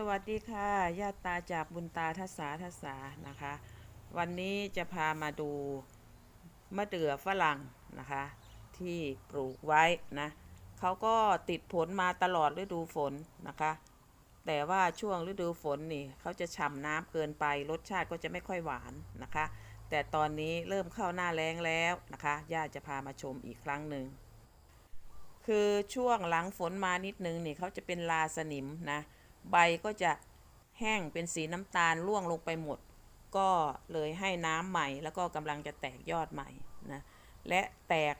สวัสดีค่ะญาติตาจากบุญตาทัศาทัศานะคะ วันนี้จะพามาดูมะเดื่อฝรั่งนะคะ ที่ปลูกไว้นะเขาก็ติดผลมาตลอดฤดูฝนนะคะ แต่ว่าช่วงฤดูฝนนี่เขาจะฉ่ำน้ำเกินไปรสชาติก็จะไม่ค่อยหวานนะคะ แต่ตอนนี้เริ่มเข้าหน้าแล้งแล้วนะคะญาติจะพามาชมอีกครั้งหนึ่งคือช่วงหลังฝนมานิดนึงนี่เขาจะเป็นลาสนิมนะ ใบก็จะแห้งเป็นสีน้ำตาลร่วงลงไปหมด ก็เลยให้น้ำใหม่ แล้วก็กำลังจะแตกยอดใหม่นะและแตก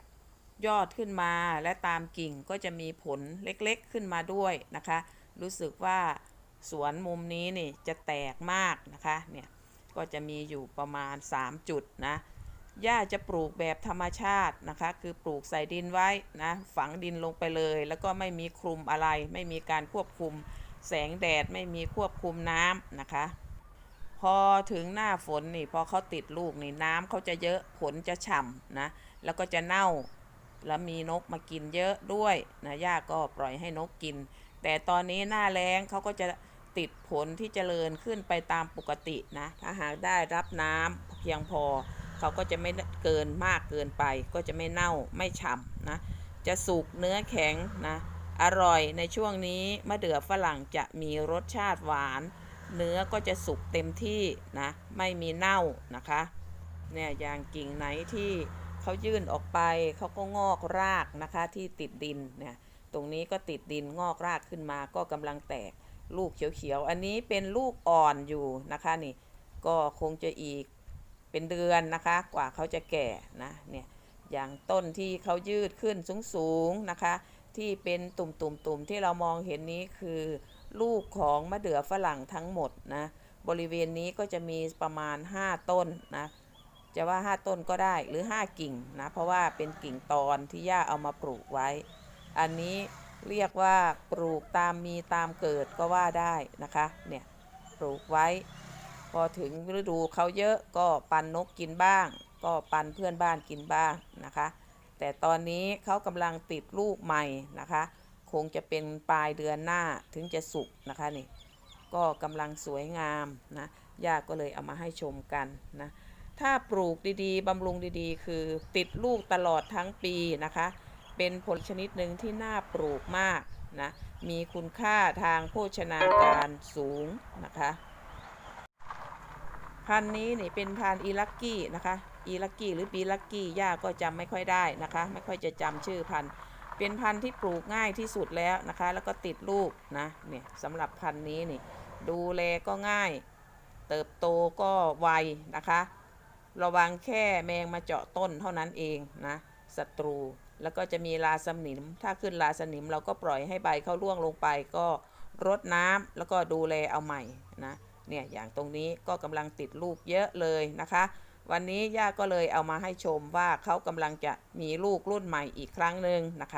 ยอดขึ้นมาและตามกิ่งก็จะมีผลเล็กๆขึ้นมาด้วยนะคะ รู้สึกว่าสวนมุมนี้นี่จะแตกมากนะคะเนี่ยก็จะมีอยู่ประมาณ 3 จุดนะย่าจะปลูกแบบธรรมชาตินะคะ คือปลูกใส่ดินไว้นะฝังดินลงไปเลย แล้วก็ไม่มีคลุมอะไร ไม่มีการควบคุม แสงแดดไม่มีควบคุมน้ำนะคะ พอถึงหน้าฝนนี่พอเขาติดลูกนี่น้ำเขาจะเยอะผลจะฉ่ำนะแล้วก็จะเน่าแล้วมีนกมากินเยอะด้วยนะย่าก็ปล่อยให้นกกิน แต่ตอนนี้หน้าแล้งเขาก็จะติดผลที่เจริญขึ้นไปตามปกตินะถ้าหากได้รับน้ำเพียงพอเขาก็จะไม่เกินมากเกินไป ก็จะไม่เน่าไม่ฉ่ำนะจะสุกเนื้อแข็งนะ อร่อยในช่วงนี้มะเดื่อฝรั่งจะมีรสชาติหวาน เนื้อก็จะสุกเต็มที่นะ ไม่มีเน่านะคะเนี่ยอย่างกิ่งไหนที่เขายื่นออกไปเขาก็งอกรากนะคะที่ติดดินเนี่ยตรงนี้ก็ติดดินงอกรากขึ้นมาก็กำลังแตกลูกเขียวๆ อันนี้เป็นลูกอ่อนอยู่นะคะนี่ก็คงจะอีกเป็นเดือนนะคะ กว่าเขาจะแก่นะเนี่ย อย่างต้นที่เขายืดขึ้นสูงๆนะคะ ที่เป็นตุ่มๆที่เรามองเห็นนี้คือลูกของมะเดื่อฝรั่งทั้งหมดนะบริเวณนี้ก็จะมีประมาณ 5 ต้นนะจะว่า 5 ต้นก็ได้หรือ 5 กิ่งนะเพราะว่าเป็นกิ่งตอนที่ย่าเอามาปลูกไว้ อันนี้เรียกว่าปลูกตามมีตามเกิดก็ว่าได้นะคะเนี่ยปลูกไว้ พอถึงฤดูเขาเยอะก็ปันนกกินบ้างก็ปันเพื่อนบ้านกินบ้างนะคะ แต่ตอนนี้เขากำลังติดลูกใหม่นะคะ คงจะเป็นปลายเดือนหน้าถึงจะสุกนะคะนี่ก็กำลังสวยงามนะย่าก็เลยเอามาให้ชมกันนะถ้าปลูกดีๆบำรุงดีๆ คือติดลูกตลอดทั้งปีนะคะ เป็นผลชนิดหนึ่งที่น่าปลูกมากนะมีคุณค่าทางโภชนาการสูงนะคะ พันนี้นี่เป็นพันอีลักกี้นะคะ อีลักกี้หรือปีลักกี้ย่าก็จำไม่ค่อยได้นะคะ ไม่ค่อยจะจำชื่อพันธุ์ เป็นพันธุ์ที่ปลูกง่ายที่สุดแล้วนะคะ แล้วก็ติดลูกนะเนี่ยสำหรับพันธุ์นี้นี่ดูแลก็ง่าย เติบโตก็ไวนะคะ ระวังแค่แมงมาเจาะต้นเท่านั้นเองนะศัตรูแล้วก็จะมีราสนิม ถ้าขึ้นราสนิมเราก็ปล่อยให้ใบเขาร่วงลงไปก็รดน้ำแล้วก็ดูแลเอาใหม่นะเนี่ยอย่างตรงนี้ก็กำลังติดลูกเยอะเลยนะคะ วันนี้ย่าก็เลยเอามาให้ชมว่าเขากำลังจะมีลูกรุ่นใหม่อีกครั้งหนึ่งนะคะ